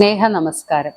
സ്നേഹ നമസ്കാരം.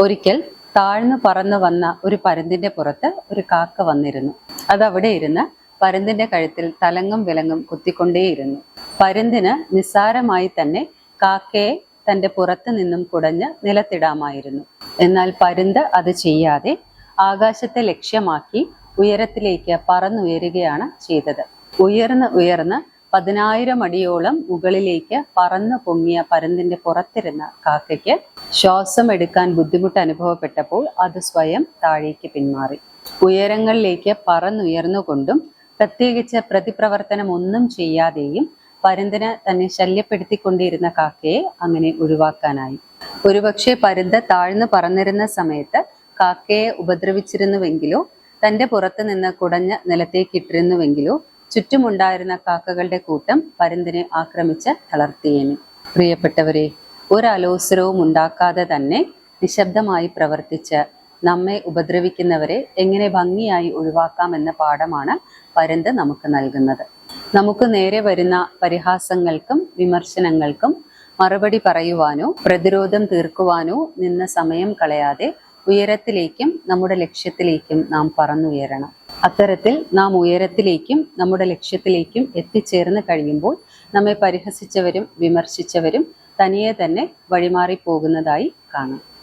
ഒരിക്കൽ താഴ്ന്നു പറന്നു വന്ന ഒരു പരുന്തിന്റെ പുറത്ത് ഒരു കാക്ക വന്നിരുന്നു. അതവിടെ ഇരുന്ന് പരുന്തിന്റെ കഴുത്തിൽ തലങ്ങും വിലങ്ങും കുത്തിക്കൊണ്ടേയിരുന്നു. പരുന്തിന് നിസ്സാരമായി തന്നെ കാക്കയെ തന്റെ പുറത്ത് നിന്നും കുടഞ്ഞ് നിലത്തിടാമായിരുന്നു. എന്നാൽ പരുന്ത് അത് ചെയ്യാതെ ആകാശത്തെ ലക്ഷ്യമാക്കി ഉയരത്തിലേക്ക് പറന്നുയരുകയാണ് ചെയ്തത്. ഉയർന്ന് ഉയർന്ന് പതിനായിരം അടിയോളം മുകളിലേക്ക് പറന്നു പൊങ്ങിയ പരന്തിന്റെ പുറത്തിരുന്ന കാക്കയ്ക്ക് ശ്വാസം എടുക്കാൻ ബുദ്ധിമുട്ട് അനുഭവപ്പെട്ടപ്പോൾ അത് സ്വയം താഴേക്ക് പിന്മാറി. ഉയരങ്ങളിലേക്ക് പറന്നുയർന്നുകൊണ്ടും പ്രത്യേകിച്ച് പ്രതിപ്രവർത്തനം ഒന്നും ചെയ്യാതെയും പരന്തിനെ തന്നെ ശല്യപ്പെടുത്തിക്കൊണ്ടിരുന്ന കാക്കയെ അങ്ങനെ ഒഴിവാക്കാനായി. ഒരുപക്ഷെ പരുന്ത് താഴ്ന്നു പറന്നിരുന്ന സമയത്ത് കാക്കയെ ഉപദ്രവിച്ചിരുന്നുവെങ്കിലോ തന്റെ പുറത്ത് നിന്ന് കുടഞ്ഞ് നിലത്തേക്ക് ഇട്ടിരുന്നുവെങ്കിലോ ചുറ്റുമുണ്ടായിരുന്ന കാക്കകളുടെ കൂട്ടം പരുന്തിനെ ആക്രമിച്ച് തളർത്തിയേനെ. പ്രിയപ്പെട്ടവരെ ഒരലോസരവും ഉണ്ടാക്കാതെ തന്നെ നിശബ്ദമായി പ്രവർത്തിച്ച് നമ്മെ ഉപദ്രവിക്കുന്നവരെ എങ്ങനെ ഭംഗിയായി ഒഴിവാക്കാം എന്ന പാഠമാണ് പരുന്ത് നമുക്ക് നൽകുന്നത്. നമുക്ക് നേരെ വരുന്ന പരിഹാസങ്ങൾക്കും വിമർശനങ്ങൾക്കും മറുപടി പറയുവാനോ പ്രതിരോധം തീർക്കുവാനോ നിന്ന സമയം കളയാതെ ഉയരത്തിലേക്കും നമ്മുടെ ലക്ഷ്യത്തിലേക്കും നാം പറന്നുയരണം. അത്തരത്തിൽ നാം ഉയരത്തിലേക്കും നമ്മുടെ ലക്ഷ്യത്തിലേക്കും എത്തിച്ചേർന്ന് കഴിയുമ്പോൾ നമ്മെ പരിഹസിച്ചവരും വിമർശിച്ചവരും തനിയെ തന്നെ വഴിമാറി പോകുന്നതായി കാണാം.